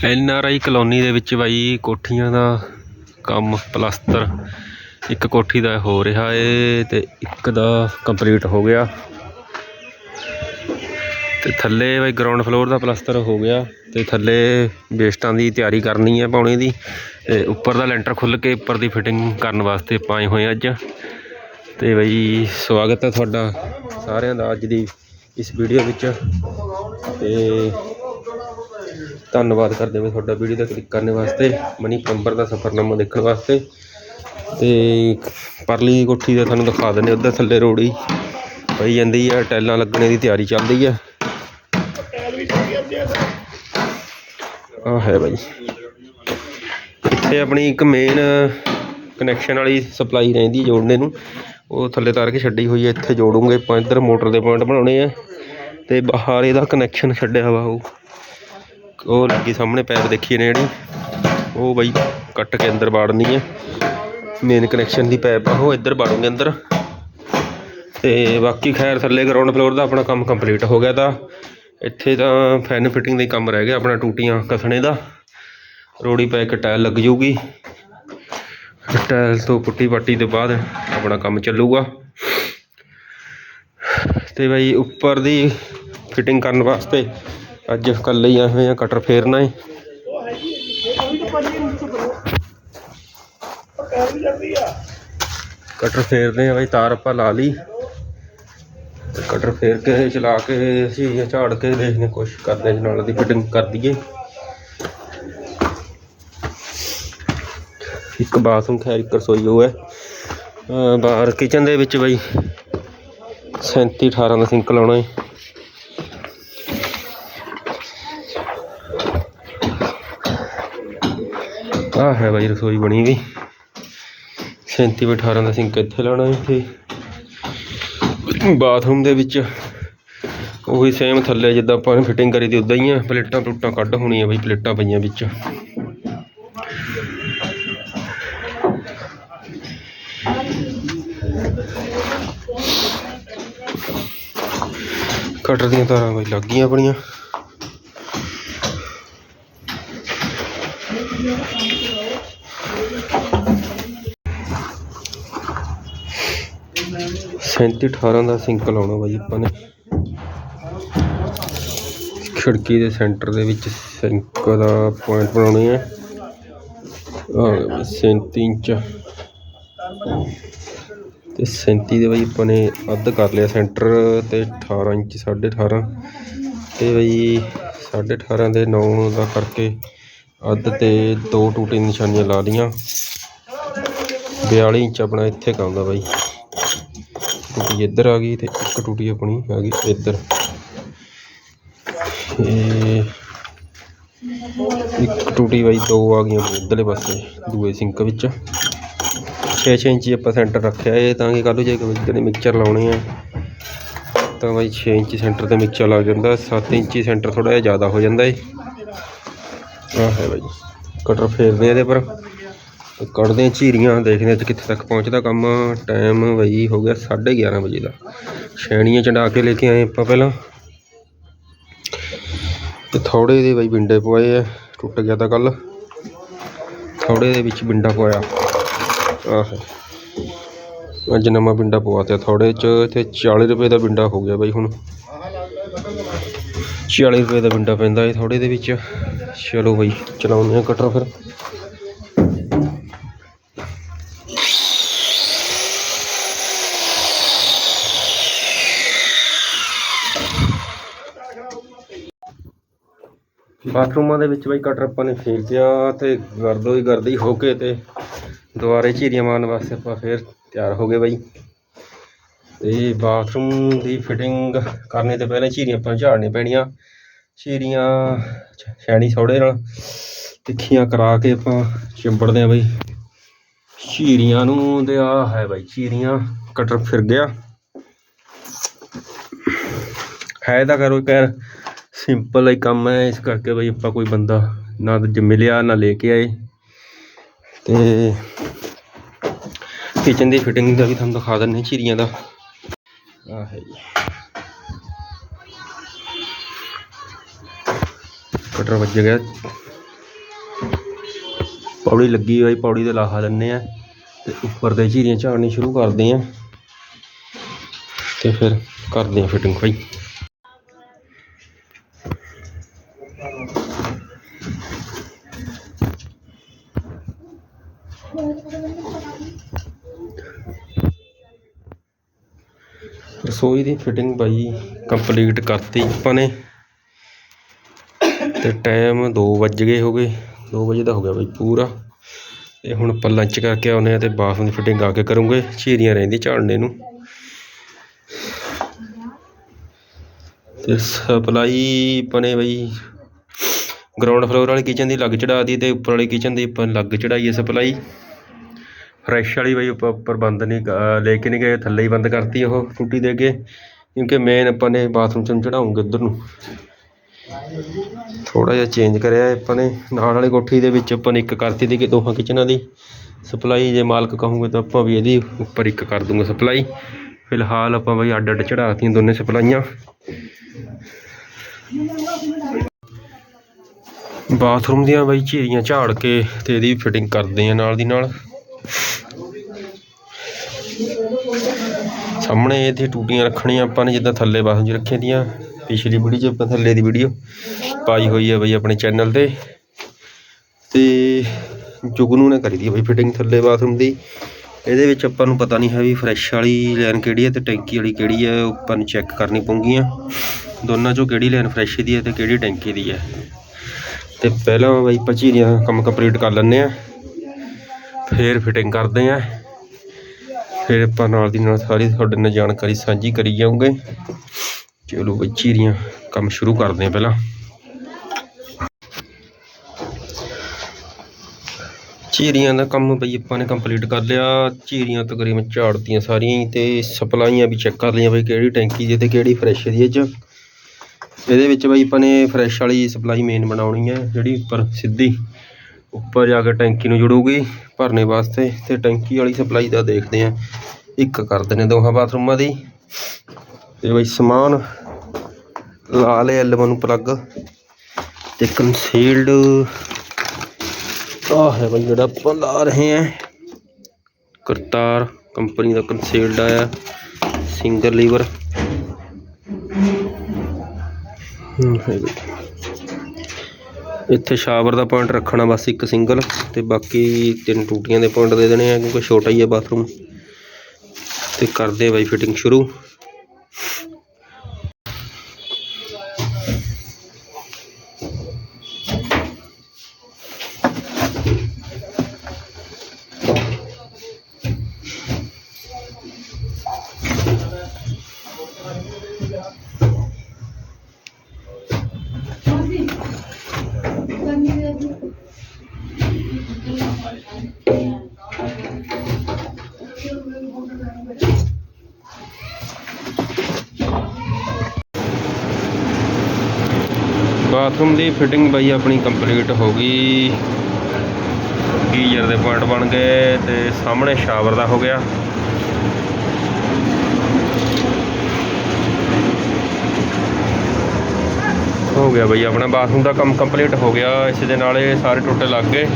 N R I colony ਦੇ ਵਿੱਚ ਬਾਈ ਕੋਠੀਆਂ ਦਾ ਕੰਮ, ਪਲਸਤਰ। ਇੱਕ ਕੋਠੀ ਦਾ ਹੋ ਰਿਹਾ ਏ ਤੇ ਇੱਕ ਦਾ ਕੰਪਲੀਟ ਹੋ ਗਿਆ। ਤੇ ਥੱਲੇ ਬਾਈ ਗਰਾਊਂਡ ਫਲੋਰ ਦਾ ਪਲਸਤਰ ਹੋ ਗਿਆ ਤੇ ਥੱਲੇ ਬੇਸਟਾਂ ਦੀ ਤਿਆਰੀ ਕਰਨੀ ਹੈ ਪਾਉਣੇ ਦੀ ਤੇ ਉੱਪਰ ਦਾ ਲੈਂਟਰ ਖੁੱਲ ਕੇ ਉੱਪਰ ਦੀ ਫਿਟਿੰਗ ਕਰਨ ਵਾਸਤੇ ਪਾਏ ਹੋਏ ਅੱਜ। ਤੇ ਬਾਈ ਸਵਾਗਤ ਹੈ ਤੁਹਾਡਾ ਸਾਰਿਆਂ ਦਾ ਅੱਜ ਦੀ ਇਸ ਵੀਡੀਓ ਵਿੱਚ। ਤੇ ਧੰਨਵਾਦ ਕਰਦੇ ਹਾਂ ਤੁਹਾਡਾ ਵੀਡੀਓ ਤੇ ਕਲਿੱਕ ਕਰਨ ਵਾਸਤੇ, ਮਨੀ ਪਲੰਬਰ ਦਾ ਸਫ਼ਰਨਾਮਾ ਦੇਖਣ ਵਾਸਤੇ। ਤੇ ਪਰਲੀ ਕੋਠੀ ਦਾ ਤੁਹਾਨੂੰ ਦਿਖਾ ਦਿੰਦੇ ਉੱਧਰ ਥੱਲੇ ਰੋੜੀ ਪਈ ਜਾਂਦੀ ਆ ਟੈਲਾਂ ਲੱਗਣੇ ਦੀ ਤਿਆਰੀ ਚੱਲਦੀ ਹੈ ਆ ਹੈ ਬਾਈ। ਇੱਥੇ ਆਪਣੀ ਇੱਕ ਮੇਨ ਕਨੈਕਸ਼ਨ ਵਾਲੀ ਸਪਲਾਈ ਰਹਿੰਦੀ ਜੋੜਨੇ ਨੂੰ। ਉਹ ਥੱਲੇ ਤਾਰ ਕੇ ਛੱਡੀ ਹੋਈ ਹੈ ਇੱਥੇ ਜੋੜੂਗੇ ਆਪਾਂ। ਇੱਧਰ ਮੋਟਰ ਦੇ ਪੁਆਇੰਟ ਬਣਾਉਣੇ ਆ। ਤੇ ਬਾਹਰ ਇਹਦਾ ਕਨੈਕਸ਼ਨ ਛੱਡਿਆ ਵਾ ਉਹ। ਉਹ ਲੱਗੀ ਸਾਹਮਣੇ ਪੈਪ ਦੇਖੀ ਨੇ ਜਿਹੜੀ। ਉਹ ਬਾਈ ਕੱਟ ਕੇ ਅੰਦਰ ਵਾੜਨੀ ਹੈ ਮੇਨ ਕਨੈਕਸ਼ਨ ਦੀ ਪੈਪ ਆ, ਉਹ ਇੱਧਰ ਬਾੜੂਗੇ ਅੰਦਰ। ਤੇ ਬਾਕੀ ਖੈਰ ਥੱਲੇ ਗਰਾਊਂਡ ਫਲੋਰ ਦਾ ਆਪਣਾ ਕੰਮ ਕੰਪਲੀਟ ਹੋ ਗਿਆ ਤਾਂ। ਇੱਥੇ ਤਾਂ ਫੈਨ ਫਿਟਿੰਗ ਦਾ ਹੀ ਕੰਮ ਰਹਿ ਗਿਆ ਆਪਣਾ ਟੂਟੀਆਂ ਕਸਣੇ ਦਾ। ਰੋੜੀ ਪੈ ਕੇ ਟਾਇਲ ਲੱਗ ਜੂਗੀ ਟਾਇਲ ਤੋਂ ਪੁੱਟੀ ਪਾਟੀ ਤੋਂ ਬਾਅਦ ਆਪਣਾ ਕੰਮ ਚੱਲੂਗਾ। ਤੇ ਬਾਈ ਉੱਪਰ ਦੀ ਫਿਟਿੰਗ ਕਰਨ ਵਾਸਤੇ ਅੱਜ ਕੱਲ੍ਹ ਹੀ ਆਏ ਹੋਏ ਆ, ਕਟਰ ਫੇਰਨਾ ਹੈ ਕਟਰ ਫੇਰਦੇ ਆ ਬਈ, ਤਾਰ ਆਪਾਂ ਲਾ ਲਈ। ਕਟਰ ਫੇਰ ਕੇ ਚਲਾ ਕੇ ਅਸੀਂ ਝਾੜ ਕੇ ਦੇਖਨੇ ਕੋਸ਼ਿਸ਼ ਕਰਦੇ ਹਾਂ ਨਾਲ ਦੀ ਫਿਟਿੰਗ ਕਰ ਦਈਏ। ਇੱਕ ਬਾਥਰੂਮ ਖੈਰ, ਇੱਕ ਰਸੋਈ ਉਹ ਹੈ। ਬਾਹਰ ਕਿਚਨ ਦੇ ਵਿੱਚ ਬਈ 37 18 ਦਾ ਸਿੰਕ ਲਾਉਣਾ ਹੈ ਆਹ ਹੈ ਬਾਈ ਰਸੋਈ ਬਣੀ ਵੀ। 37 by 18 ਦਾ ਸਿੰਕ ਇੱਥੇ ਲਾਉਣਾ ਤੇ ਬਾਥਰੂਮ ਦੇ ਵਿੱਚ ਉਹੀ ਸੇਮ ਥੱਲੇ ਜਿੱਦਾਂ ਆਪਾਂ ਨੇ ਫਿਟਿੰਗ ਕਰੀ ਦੀ, ਉਦਾਂ ਹੀ ਆ। ਪਲੇਟਾਂ ਪਲੂਟਾਂ ਕੱਢ ਹੋਣੀਆਂ ਬਈ, ਪਲੇਟਾਂ ਪਈਆਂ ਵਿੱਚ। ਕਟਰ ਦੀਆਂ ਤਾਰਾਂ ਬਈ ਲੱਗ ਗਈਆਂ ਆਪਣੀਆਂ। ਸੈਂਤੀ 18 ਦਾ ਸਿੰਕ ਲਾਉਣਾ ਬਾਈ ਆਪਾਂ ਨੇ। ਖਿੜਕੀ ਦੇ ਸੈਂਟਰ ਦੇ ਵਿੱਚ ਸਿੰਕ ਦਾ ਪੁਆਇੰਟ ਬਣਾਉਣੇ ਆ। ਆ 37 ਇੰਚ। ਤੇ 37 ਦੇ ਬਾਈ ਆਪਾਂ ਨੇ ਅੱਧ ਕਰ ਲਿਆ ਸੈਂਟਰ ਤੇ 18 ਇੰਚ 18.5 ਤੇ ਬਾਈ 18.5 ਦੇ 9 ਦਾ ਕਰਕੇ ਅੱਧ ਤੇ ਦੋ ਟੂਟੀ ਨਿਸ਼ਾਨੀਆਂ ਲਾ ਲਈਆਂ। 42 ਇੰਚ ਆਪਣਾ ਇੱਥੇ ਕੰਮ ਬਾਈ। ਟੂਟੀ ਇੱਧਰ ਆ ਗਈ ਤੇ ਇੱਕ ਟੂਟੀ ਆਪਣੀ ਆ ਗਈ ਇੱਧਰ। ਇਹ ਇੱਕ ਟੂਟੀ ਬਾਈ ਦੋ ਆ ਗਈਆਂ ਇੱਧਰਲੇ ਪਾਸੇ, ਦੂਏ ਸਿੰਕ ਵਿੱਚ। 6-6 ਇੰਚੀ ਆਪਾਂ ਸੈਂਟਰ ਰੱਖਿਆ ਇਹ, ਤਾਂ ਕਿ ਕੱਲ੍ਹ ਜੇ ਕੋਈ ਮਿਕਸਚਰ ਲਾਉਣੇ ਆ, ਤਾਂ ਬਾਈ 6 ਇੰਚੀ ਸੈਂਟਰ ਤੇ ਮਿਕਸਚਰ ਲੱਗ ਜਾਂਦਾ 7 ਇੰਚੀ ਸੈਂਟਰ ਥੋੜਾ ਜਿਹਾ ਜ਼ਿਆਦਾ ਹੋ ਜਾਂਦਾ ਏ। ਆਹ ਹੈ ਬਾਈ ਕਟਰ ਫੇਰਦੇ ਆ ਇਹਦੇ ਪਰ। ਕੱਢਦੇ ਆ ਝੀਰੀਆਂ, ਦੇਖਦੇ ਆ ਅੱਜ ਕਿੱਥੇ ਤੱਕ ਪਹੁੰਚਦਾ ਕੰਮ। ਟਾਈਮ ਬਈ ਹੋ ਗਿਆ 11:30 ਵਜੇ ਦਾ। ਛੈਣੀਆਂ ਚੰਡਾ ਕੇ ਲੈ ਕੇ ਆਏ ਆਪਾਂ ਪਹਿਲਾਂ। ਤੇ ਥੋੜੇ ਦੇ ਬਈ ਬਿੰਡੇ ਪਵਾਏ ਆ, ਟੁੱਟ ਗਿਆ ਤਾਂ ਕੱਲ ਥੋੜੇ ਦੇ ਵਿੱਚ ਬਿੰਡਾ ਪਵਾਇਆ। ਆਹ। ਅੱਜ ਨਵਾਂ ਬਿੰਡਾ ਪਵਾਤਿਆ ਥੋੜੇ ਚ, ਤੇ 40 ਰੁਪਏ ਦਾ ਬਿੰਡਾ ਹੋ ਗਿਆ ਬਈ ਹੁਣ। 40 ਰੁਪਏ ਦਾ ਬਿੰਡਾ ਪੈਂਦਾ ਹੈ ਥੋੜੇ ਦੇ ਵਿੱਚ। ਚਲੋ ਬਈ, ਚਲਾਉਂਦੇ ਆ ਕਟਰ ਫਿਰ। ਬਾਥਰੂਮਾਂ ਦੇ ਵਿੱਚ ਬਈ ਕਟਰ ਆਪਾਂ ਨੇ ਫੇਰ ਦਿਆ ਤੇ ਗਰਦੋ ਹੀ ਗਰਦੀ ਹੋ ਕੇ ਤੇ ਦੁਬਾਰੇ ਝੀਰੀਆਂ ਮਾਰਨ ਵਾਸਤੇ ਆਪਾਂ ਫੇਰ ਤਿਆਰ ਹੋ ਗਏ ਬਈ। ਤੇ ਬਾਥਰੂਮ ਦੀ ਫਿਟਿੰਗ ਕਰਨੇ ਤੋਂ ਪਹਿਲਾਂ ਝੀਰੀਆਂ ਆਪਾਂ ਝਾੜਨੇ ਪੈਣੀਆਂ। ਝੀਰੀਆਂ ਛ- ਛੈਣੀ ਸੌੜੇ ਨਾਲ ਤਿੱਖੀਆਂ ਕਰਾ ਕੇ ਆਪਾਂ ਚਿੰਬੜਦੇ ਆ ਬਈ। ਝੀਰੀਆਂ ਨੂੰ ਤੇ ਆ ਹੈ ਬਈ, ਝੀਰੀਆਂ ਕਟਰ ਫਿਰ ਗਿਆ। ਹੈ ਤਾਂ ਕਰੋ ਕਹਿਰ ਸਿੰਪਲ ਹੀ ਕੰਮ ਹੈ, ਇਸ ਕਰਕੇ ਬਈ ਆਪਾਂ ਕੋਈ ਬੰਦਾ ਨਾ ਤਾਂ ਜ ਮਿਲਿਆ, ਨਾ ਲੈ ਕੇ ਆਏ। ਤੇ ਕਿਚਨ ਦੀ ਫਿਟਿੰਗ ਦਾ ਵੀ ਤੁਹਾਨੂੰ ਦਿਖਾ ਦਿੰਦੇ ਹਾਂ ਝੀਰੀਆਂ ਦਾ। ਆ ਹੈ ਜੀ। ਕਟਰ ਵੱਜ ਗਿਆ। ਪੌੜੀ ਲੱਗੀ ਹੋਈ, ਪੌੜੀ ਤੇ ਲਾਹਾ ਦਿੰਨੇ ਆ ਤੇ ਉੱਪਰ ਦੇ ਝੀਰੀਆਂ ਝਾੜਨੀ ਸ਼ੁਰੂ ਕਰਦੇ ਆ ਤੇ ਫਿਰ ਕਰਦੇ ਆ ਫਿਟਿੰਗ ਭਾਈ ਰਸੋਈ ਦੀ ਫਿਟਿੰਗ ਬਾਈ ਕੰਪਲੀਟ ਕਰਤੀ ਆਪਾਂ ਨੇ। ਤੇ ਟਾਈਮ 2 ਵੱਜ ਗਏ ਹੋ ਗਏ। 2 ਵਜੇ ਦਾ ਹੋ ਗਿਆ ਬਾਈ ਪੂਰਾ। ਤੇ ਹੁਣ ਆਪਾਂ ਲੰਚ ਕਰਕੇ ਆਉਨੇ ਆ ਤੇ ਬਾਥਰੂਮ ਦੀ ਫਿਟਿੰਗ ਆ ਕੇ ਕਰੂੰਗੇ। ਝੀਰੀਆਂ ਰਹਿੰਦੀ ਝਾੜਨੇ ਨੂੰ। ਤੇ ਸਪਲਾਈ ਪਨੇ ਬਈ ਗਰਾਊਂਡ ਫਲੋਰ ਵਾਲੀ ਕਿਚਨ ਦੀ ਲੱਗ ਚੜਾਤੀ ਅਤੇ ਉੱਪਰ ਵਾਲੀ ਕਿਚਨ ਦੀ ਆਪਾਂ ਅਲੱਗ ਚੜਾਈ ਹੈ ਸਪਲਾਈ। ਫਰੈਸ਼ ਵਾਲੀ ਬਈ ਆਪਾਂ ਉੱਪਰ ਬੰਦ ਨਹੀਂ ਕ- ਲੈ ਕੇ ਨਹੀਂ ਗਏ, ਥੱਲੇ ਹੀ ਬੰਦ ਕਰਤੀ ਉਹ ਟੂਟੀ ਦੇ ਕੇ, ਕਿਉਂਕਿ ਮੇਨ ਆਪਾਂ ਨੇ ਬਾਥਰੂਮ ਚ ਚੜਾਉਂਗੇ ਉੱਧਰ ਨੂੰ। ਥੋੜਾ ਜਿਹਾ ਚੇਂਜ ਕਰਿਆ ਆਪਾਂ ਨੇ, ਨਾਲ ਵਾਲੀ ਕੋਠੀ ਦੇ ਵਿੱਚ ਆਪਾਂ ਨੇ ਇੱਕ ਕਰਤੀ ਦੀ ਕਿ ਦੋਹਾਂ ਕਿਚਨਾਂ ਦੀ। ਸਪਲਾਈ ਜੇ ਮਾਲਕ ਕਹੂੰਗੇ ਤਾਂ ਆਪਾਂ ਵੀ ਇਹਦੀ ਉੱਪਰ ਇੱਕ ਕਰ ਦੂੰਗੇ ਸਪਲਾਈ। ਫਿਲਹਾਲ ਆਪਾਂ ਬਈ ਅੱਡ ਅੱਡ ਚੜਾਤੀਆਂ ਦੋਨੇ ਸਪਲਾਈਆਂ। ਬਾਥਰੂਮ ਦੀਆਂ ਬਾਈ ਝੀਰੀਆਂ ਝਾੜ ਕੇ ਤੇ ਇਹਦੀ ਫਿਟਿੰਗ ਕਰਦੇ ਆ ਨਾਲ ਦੀ ਨਾਲ। ਸਾਹਮਣੇ ਇਹਦੀ ਟੂਟੀਆਂ ਰੱਖਣੀਆਂ ਆਪਾਂ ਨੇ, ਜਿੱਦਾਂ ਥੱਲੇ ਬਾਥਰੂਮ 'ਚ ਰੱਖੀਆਂ ਦੀਆਂ। ਪਿਛਲੀ ਵੀਡੀਓ 'ਚ ਆਪਾਂ ਥੱਲੇ ਦੀ ਵੀਡੀਓ ਪਾਈ ਹੋਈ ਹੈ ਬਾਈ ਆਪਣੇ ਚੈਨਲ ਤੇ। ਤੇ ਜੁਗਨੂ ਨੇ ਕਰੀ ਦੀ ਹੈ ਬਈ ਫਿਟਿੰਗ ਥੱਲੇ ਬਾਥਰੂਮ ਦੀ। ਇਹਦੇ ਵਿੱਚ ਆਪਾਂ ਨੂੰ ਪਤਾ ਨਹੀਂ ਹੈ ਵੀ ਫਰੈਸ਼ ਵਾਲੀ ਲਾਈਨ ਕਿਹੜੀ ਹੈ ਤੇ ਟੈਂਕੀ ਵਾਲੀ ਕਿਹੜੀ ਹੈ ਆਪਾਂ ਨੂੰ ਚੈੱਕ ਕਰਨੀ ਪਊਗੀਆਂ। ਦੋਨਾਂ 'ਚੋਂ ਕਿਹੜੀ ਲਾਈਨ ਫਰੈਸ਼ ਦੀ ਹੈ ਤੇ ਕਿਹੜੀ ਟੈਂਕੀ ਦੀ ਹੈ ਤੇ ਪਹਿਲਾਂ ਬਈ ਪਚੀਰੀਆਂ ਕੰਮ ਕੰਪਲੀਟ ਕਰ ਲੈਂਦੇ ਆ। ਫੇਰ ਫਿਟਿੰਗ ਕਰਦੇ ਆ। ਫਿਰ ਆਪਾਂ ਨਾਲ ਦੀ ਨਾਲ ਸਾਰੀ ਤੁਹਾਡੇ ਨਾਲ ਜਾਣਕਾਰੀ ਸਾਂਝੀ ਕਰੀ ਜਾਵਾਂਗੇ ਚਲੋ ਬਈ ਚੀਰੀਆਂ ਕੰਮ ਸ਼ੁਰੂ ਕਰਦੇ ਆ ਪਹਿਲਾਂ। ਚੀਰੀਆਂ ਦਾ ਕੰਮ ਬਈ ਆਪਾਂ ਨੇ ਕੰਪਲੀਟ ਕਰ ਲਿਆ। ਚੀਰੀਆਂ ਤਕਰੀਬਨ ਝਾੜਤੀਆਂ ਸਾਰੀਆਂ ਹੀ ਤੇ ਸਪਲਾਈਆਂ ਵੀ ਚੈੱਕ ਕਰ ਲਈਆਂ ਬਈ, ਕਿਹੜੀ ਟੈਂਕੀ ਦੀ ਤੇ ਕਿਹੜੀ ਫਰੈਸ਼ ਦੀ ਇਹ 'ਚ। ਇਹਦੇ ਵਿੱਚ ਬਈ ਆਪਾਂ ਨੇ ਫਰੈਸ਼ ਵਾਲੀ ਸਪਲਾਈ ਮੇਨ ਬਣਾਉਣੀ ਹੈ, ਜਿਹੜੀ ਉੱਪਰ ਸਿੱਧੀ। ਉੱਪਰ ਜਾ ਕੇ ਟੈਂਕੀ ਨੂੰ ਜੁੜੂਗੀ ਭਰਨੇ ਵਾਸਤੇ ਤੇ ਟੈਂਕੀ ਵਾਲੀ ਸਪਲਾਈ ਦਾ ਦੇਖਦੇ ਆ ਇੱਕ ਕਰਦੇ ਨੇ ਦੋਹਾਂ ਬਾਥਰੂਮਾਂ ਦੀ। ਤੇ ਬਈ ਸਮਾਨ ਲਾ ਲਿਆ ਐਲਮ ਨੂੰ ਪਲੱਗ ਤੇ ਕੰਸੀਲਡ ਆਹ ਹੈ ਬਈ ਜਿਹੜਾ ਆਪਾਂ ਲਾ ਰਹੇ ਆ ਕਰਤਾਰ ਕੰਪਨੀ ਦਾ ਕੰਸੀਲਡ ਆਇਆ। ਸਿੰਗਰ ਲੀਵਰ ਇੱਥੇ ਸ਼ਾਵਰ ਦਾ ਪੁਆਇੰਟ ਰੱਖਣਾ ਬਸ ਇੱਕ ਸਿੰਗਲ ਤੇ ਬਾਕੀ ਤਿੰਨ ਟੂਟੀਆਂ ਦੇ ਪੁਆਇੰਟ ਦੇ ਦੇਣੇ ਆ, ਕਿਉਂਕਿ ਛੋਟਾ ਹੀ ਹੈ ਬਾਥਰੂਮ ਤੇ ਕਰਦੇ ਬਾਈ ਫਿਟਿੰਗ ਸ਼ੁਰੂ। ਬਾਥਰੂਮ ਦੀ ਫਿਟਿੰਗ ਬਾਈ ਆਪਣੀ ਕੰਪਲੀਟ ਹੋ ਗਈ। ਗੀਜ਼ਰ ਦੇ ਪੁਆਇੰਟ ਬਣ ਗਏ ਤੇ ਸਾਹਮਣੇ ਸ਼ਾਵਰ ਦਾ ਹੋ ਗਿਆ। ਹੋ ਗਿਆ ਬਈ, ਆਪਣਾ ਬਾਥਰੂਮ ਦਾ ਕੰਮ ਕੰਪਲੀਟ ਹੋ ਗਿਆ, ਇਸ ਦੇ ਨਾਲ ਇਹ ਸਾਰੇ ਟੁੱਟੇ ਲੱਗ ਗਏ।